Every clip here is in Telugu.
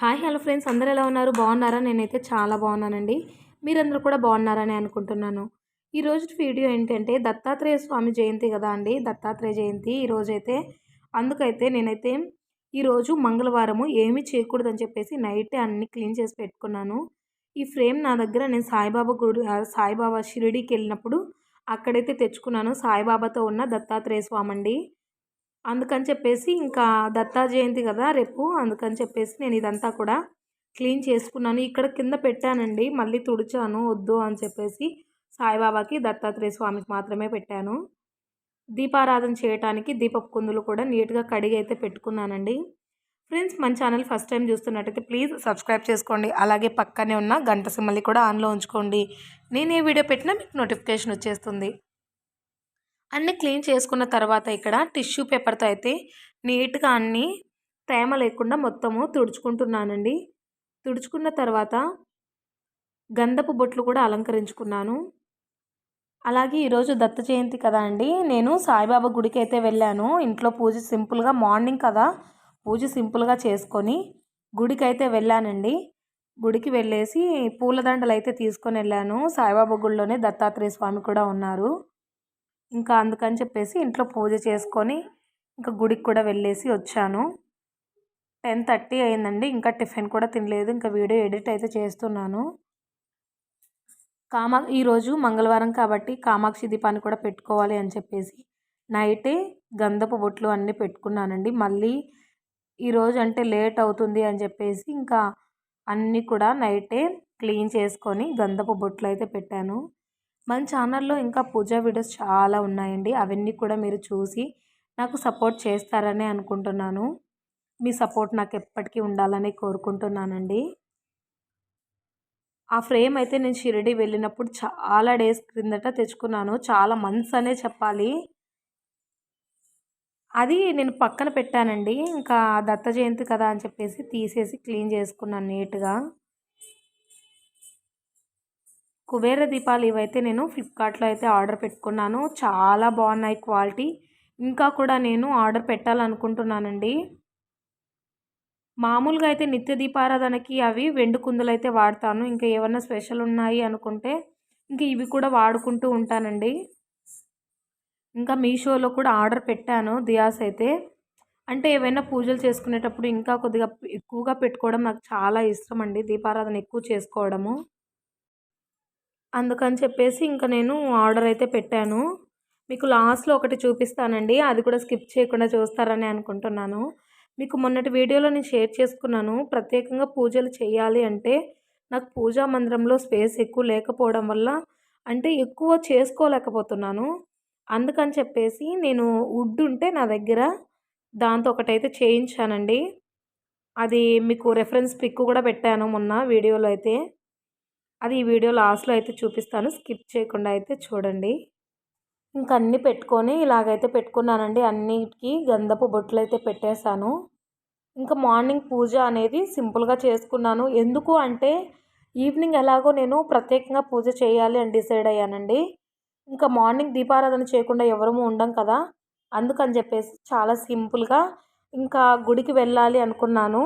Hi hello friends. అందరు ఎలా ఉన్నారు? బాగున్నారా? నేనైతే చాలా బాగున్నానండి. మీరందరూ కూడా బాగున్నారని అనుకుంటున్నాను. ఈరోజు వీడియో ఏంటంటే దత్తాత్రేయ స్వామి జయంతి కదా అండి. దత్తాత్రేయ జయంతి ఈరోజైతే అందుకైతే నేనైతే ఈరోజు మంగళవారము ఏమీ చేయకూడదని చెప్పేసి నైటే అన్ని క్లీన్ చేసి పెట్టుకున్నాను. ఈ ఫ్రేమ్ నా దగ్గర నేను సాయిబాబా గుడి సాయిబాబా షిరిడీకి వెళ్ళినప్పుడు అక్కడైతే తెచ్చుకున్నాను. సాయిబాబాతో ఉన్న దత్తాత్రేయ స్వామి అండి అందుకని చెప్పేసి ఇంకా దత్తా జయంతి కదా రేపు అందుకని చెప్పేసి నేను ఇదంతా కూడా క్లీన్ చేసుకున్నాను. ఇక్కడ కింద పెట్టానండి మళ్ళీ తుడిచాను వద్దు అని చెప్పేసి సాయిబాబాకి దత్తాత్రేయ స్వామికి మాత్రమే పెట్టాను. దీపారాధన చేయడానికి దీపపు కుందులు కూడా నీట్గా కడిగి అయితే పెట్టుకున్నానండి. ఫ్రెండ్స్ మన ఛానల్ ఫస్ట్ టైం చూస్తున్నట్టయితే ప్లీజ్ సబ్స్క్రైబ్ చేసుకోండి. అలాగే పక్కనే ఉన్న గంట సిమ్మల్ని కూడా ఆన్లో ఉంచుకోండి. నేను ఏ వీడియో పెట్టినా మీకు నోటిఫికేషన్ వచ్చేస్తుంది. అన్నీ క్లీన్ చేసుకున్న తర్వాత ఇక్కడ టిష్యూ పేపర్తో అయితే నీట్గా అన్నీ తేమ లేకుండా మొత్తము తుడుచుకుంటున్నానండి. తుడుచుకున్న తర్వాత గంధపు బొట్లు కూడా అలంకరించుకున్నాను. అలాగే ఈరోజు దత్త జయంతి కదా అండి. నేను సాయిబాబా గుడికి అయితే వెళ్ళాను. ఇంట్లో పూజ సింపుల్గా మార్నింగ్ కదా పూజ సింపుల్గా చేసుకొని గుడికి అయితే వెళ్ళానండి. గుడికి వెళ్ళేసి పూలదండలు అయితే తీసుకొని వెళ్ళాను. సాయిబాబా గుడిలోనే దత్తాత్రేయ స్వామి కూడా ఉన్నారు. ఇంకా అందుకని చెప్పేసి ఇంట్లో పూజ చేసుకొని ఇంకా గుడికి కూడా వెళ్ళేసి వచ్చాను. టెన్ థర్టీ అయిందండి. ఇంకా టిఫిన్ కూడా తినలేదు. ఇంకా వీడియో ఎడిట్ అయితే చేస్తున్నాను. కామా ఈరోజు మంగళవారం కాబట్టి కామాక్షి దీపాన్ని కూడా పెట్టుకోవాలి అని చెప్పేసి నైటే గంధపు బొట్లు అన్నీ పెట్టుకున్నానండి. మళ్ళీ ఈరోజు అంటే లేట్ అవుతుంది అని చెప్పేసి ఇంకా అన్నీ కూడా నైటే క్లీన్ చేసుకొని గంధపు బొట్లు అయితే పెట్టాను. మన ఛానల్లో ఇంకా పూజా వీడియోస్ చాలా ఉన్నాయండి. అవన్నీ కూడా మీరు చూసి నాకు సపోర్ట్ చేస్తారని అనుకుంటున్నాను. మీ సపోర్ట్ నాకు ఎప్పటికీ ఉండాలని కోరుకుంటున్నానండి. ఆ ఫ్రేమ్ అయితే నేను షిరిడి వెళ్ళినప్పుడు చాలా డేస్ క్రిందట తెచ్చుకున్నాను. చాలా మంత్స్ అనే చెప్పాలి. అది నేను పక్కన పెట్టానండి. ఇంకా దత్త జయంతి కదా అని చెప్పేసి తీసేసి క్లీన్ చేసుకున్నాను నీట్గా. కుబేర దీపాలు ఇవైతే నేను ఫ్లిప్కార్ట్లో అయితే ఆర్డర్ పెట్టుకున్నాను. చాలా బాగున్నాయి క్వాలిటీ. ఇంకా కూడా నేను ఆర్డర్ పెట్టాలనుకుంటున్నానండి. మామూలుగా అయితే నిత్య దీపారాధనకి అవి వెండు కుందులు అయితే వాడతాను. ఇంకా ఏమన్నా స్పెషల్ ఉన్నాయి అనుకుంటే ఇంకా ఇవి కూడా వాడుకుంటూ ఉంటానండి. ఇంకా మీషోలో కూడా ఆర్డర్ పెట్టాను దియాస్ అయితే. అంటే ఏవైనా పూజలు చేసుకునేటప్పుడు ఇంకా కొద్దిగా ఎక్కువగా పెట్టుకోవడం నాకు చాలా ఇష్టం అండి దీపారాధన ఎక్కువ చేసుకోవడము. అందుకని చెప్పేసి ఇంకా నేను ఆర్డర్ అయితే పెట్టాను. మీకు లాస్ట్లో ఒకటి చూపిస్తానండి. అది కూడా స్కిప్ చేయకుండా చూస్తారని అనుకుంటున్నాను. మీకు మొన్నటి వీడియోలో నేను షేర్ చేసుకున్నాను. ప్రత్యేకంగా పూజలు చేయాలి అంటే నాకు పూజా మందిరంలో స్పేస్ ఎక్కువ లేకపోవడం వల్ల అంటే ఎక్కువ చేసుకోలేకపోతున్నాను. అందుకని చెప్పేసి నేను వుడ్ ఉంటే నా దగ్గర దాంతో ఒకటైతే చేయించానండి. అది మీకు రెఫరెన్స్ పిక్ కూడా పెట్టాను మొన్న వీడియోలో అయితే. అది ఈ వీడియో లాస్ట్లో అయితే చూపిస్తాను. స్కిప్ చేయకుండా అయితే చూడండి. ఇంకా అన్నీ పెట్టుకొని ఇలాగైతే పెట్టుకున్నానండి. అన్నిటికీ గంధపు బొట్లు అయితే పెట్టేశాను. ఇంకా మార్నింగ్ పూజ అనేది సింపుల్గా చేసుకున్నాను. ఎందుకు అంటే ఈవినింగ్ ఎలాగో నేను ప్రత్యేకంగా పూజ చేయాలి అని డిసైడ్ అయ్యానండి. ఇంకా మార్నింగ్ దీపారాధన చేయకుండా ఎవరము ఉండం కదా. అందుకని చెప్పేసి చాలా సింపుల్గా ఇంకా గుడికి వెళ్ళాలి అనుకున్నాను.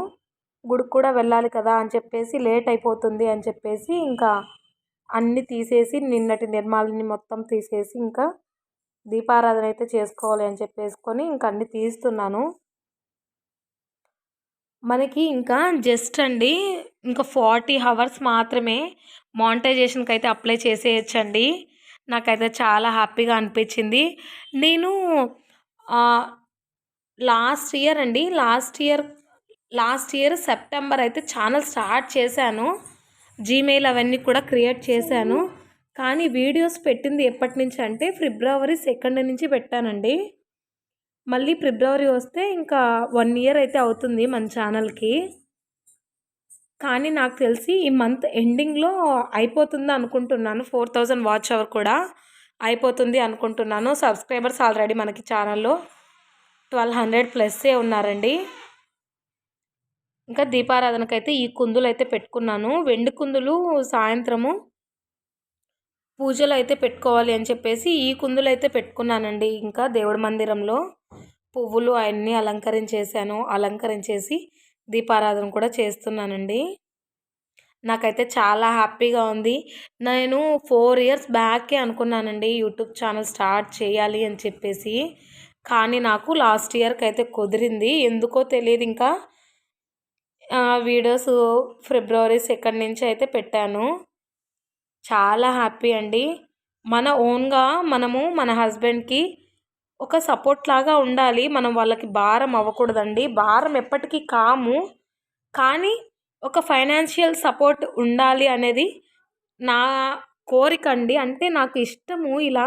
గుడికి కూడా వెళ్ళాలి కదా అని చెప్పేసి లేట్ అయిపోతుంది అని చెప్పేసి ఇంకా అన్నీ తీసేసి నిన్నటి నిర్మాలని మొత్తం తీసేసి ఇంకా దీపారాధన అయితే చేసుకోవాలి అని చెప్పేసుకొని ఇంకా అన్నీ తీస్తున్నాను. మనకి ఇంకా జస్ట్ అండి ఇంకా ఫార్టీ అవర్స్ మాత్రమే మానిటైజేషన్కి అయితే అప్లై చేసేయచ్చండి. నాకైతే చాలా హ్యాపీగా అనిపించింది. నేను లాస్ట్ ఇయర్ అండి last year last year September అయితే ఛానల్ స్టార్ట్ చేశాను. జీమెయిల్ అవన్నీ కూడా క్రియేట్ చేశాను. కానీ వీడియోస్ పెట్టింది ఎప్పటి నుంచి అంటే ఫిబ్రవరి సెకండ్ నుంచి పెట్టానండి. మళ్ళీ ఫిబ్రవరి వస్తే ఇంకా వన్ ఇయర్ అయితే అవుతుంది మన ఛానల్కి. కానీ నాకు తెలిసి ఈ మంత్ ఎండింగ్లో అయిపోతుంది అనుకుంటున్నాను. ఫోర్ థౌజండ్ వాచ్ అవర్ కూడా అయిపోతుంది అనుకుంటున్నాను. సబ్స్క్రైబర్స్ ఆల్రెడీ మనకి ఛానల్లో ట్వెల్వ్ హండ్రెడ్ ప్లస్సే ఉన్నారండి. ఇంకా దీపారాధనకైతే ఈ కుందులు అయితే పెట్టుకున్నాను. వెండి కుందులు సాయంత్రము పూజలు అయితే పెట్టుకోవాలి అని చెప్పేసి ఈ కుందులు అయితే పెట్టుకున్నానండి. ఇంకా దేవుడి మందిరంలో పువ్వులు అవన్నీ అలంకరించేసాను అలంకరించేసి దీపారాధన కూడా చేస్తున్నానండి. నాకైతే చాలా హ్యాపీగా ఉంది. నేను ఫోర్ ఇయర్స్ బ్యాకే అనుకున్నానండి యూట్యూబ్ ఛానల్ స్టార్ట్ చేయాలి అని చెప్పేసి. కానీ నాకు లాస్ట్ ఇయర్కి అయితే కుదిరింది. ఎందుకో తెలియదు ఇంకా. వీడియోస్ ఫిబ్రవరి సెకండ్ నుంచి అయితే పెట్టాను. చాలా హ్యాపీ అండి. మన ఓన్గా మనము మన హస్బెండ్కి ఒక సపోర్ట్ లాగా ఉండాలి. మనం వాళ్ళకి భారం అవ్వకూడదండి. భారం ఎప్పటికీ కాము. కానీ ఒక ఫైనాన్షియల్ సపోర్ట్ ఉండాలి అనేది నా కోరిక అండి. అంటే నాకు ఇష్టము ఇలా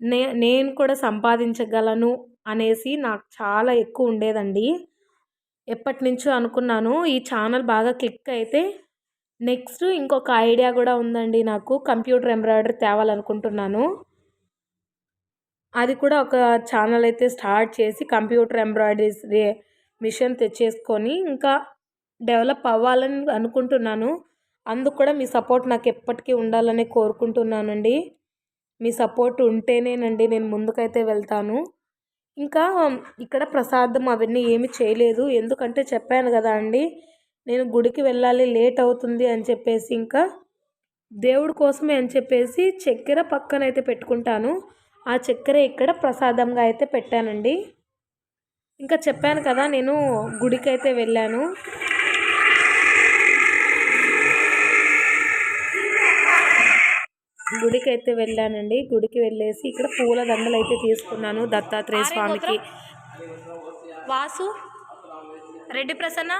నే నేను కూడా సంపాదించగలను అనేసి నాకు చాలా ఎక్కువ ఉండేదండి. ఎప్పటి నుంచో అనుకున్నాను. ఈ ఛానల్ బాగా క్లిక్ అయితే నెక్స్ట్ ఇంకొక ఐడియా కూడా ఉందండి నాకు. కంప్యూటర్ ఎంబ్రాయిడరీ తేవాలనుకుంటున్నాను. అది కూడా ఒక ఛానల్ అయితే స్టార్ట్ చేసి కంప్యూటర్ ఎంబ్రాయిడరీ మిషన్ తెచ్చేసుకొని ఇంకా డెవలప్ అవ్వాలని అనుకుంటున్నాను. అందుకు కూడా మీ సపోర్ట్ నాకు ఎప్పటికీ ఉండాలని కోరుకుంటున్నానండి. మీ సపోర్ట్ ఉంటేనేనండి నేను ముందుకైతే వెళ్తాను. ఇంకా ఇక్కడ ప్రసాదం అవన్నీ ఏమి చేయలేదు. ఎందుకంటే చెప్పాను కదా అండి నేను గుడికి వెళ్ళాలి లేట్ అవుతుంది అని చెప్పేసి ఇంకా దేవుడి కోసమే అని చెప్పేసి చక్కెర పక్కన అయితే పెట్టుకుంటాను. ఆ చక్కెర ఇక్కడ ప్రసాదంగా అయితే పెట్టానండి. ఇంకా చెప్పాను కదా నేను గుడికి అయితే వెళ్ళాను. గుడికి అయితే వెళ్ళానండి. గుడికి వెళ్ళేసి ఇక్కడ పూల దండలు అయితే తీసుకున్నాను. దత్తాత్రేయ స్వామికి. వాసు. రెడ్డి ప్రసన్న.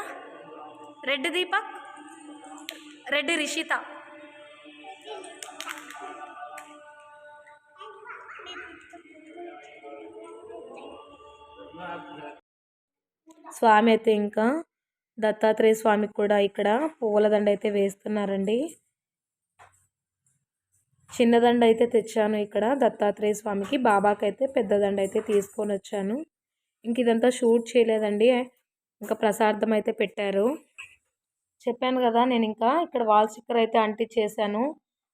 రెడ్డి దీపక్. రెడ్డి రిషిత. స్వామి అయితే ఇంకా దత్తాత్రేయ స్వామికి కూడా ఇక్కడ పూలదండ అయితే వేస్తున్నారండి. చిన్నదండ అయితే తెచ్చాను ఇక్కడ దత్తాత్రేయ స్వామికి బాబాకైతే పెద్దదండ పెద్ద దండ అయితే తీసుకొని వచ్చాను ఇంక ఇదంతా షూట్ చేయలేదండి. ఇంకా ప్రసాదం అయితే పెట్టారు. చెప్పాను కదా నేను ఇంకా ఇక్కడ వాల్ స్టిక్కర్ అయితే అంటించేసాను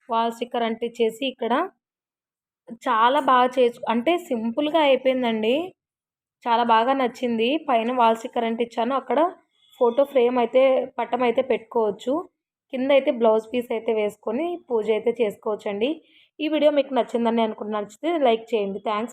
వాల్ స్టిక్కర్ అంటించేసి ఇక్కడ చాలా బాగా చేసు అంటే సింపుల్గా అయిపోయిందండి. చాలా బాగా నచ్చింది. పైన వాల్ స్టిక్కర్ అంటించాను అక్కడ ఫోటో ఫ్రేమ్ అయితే పట్టం అయితే పెట్టుకోవచ్చు. కింద అయితే బ్లౌజ్ పీస్ అయితే వేసుకొని పూజ అయితే చేసుకోవచ్చండి. ఈ వీడియో మీకు నచ్చిందని అనుకున్న నచ్చితే లైక్ చేయండి. థ్యాంక్స్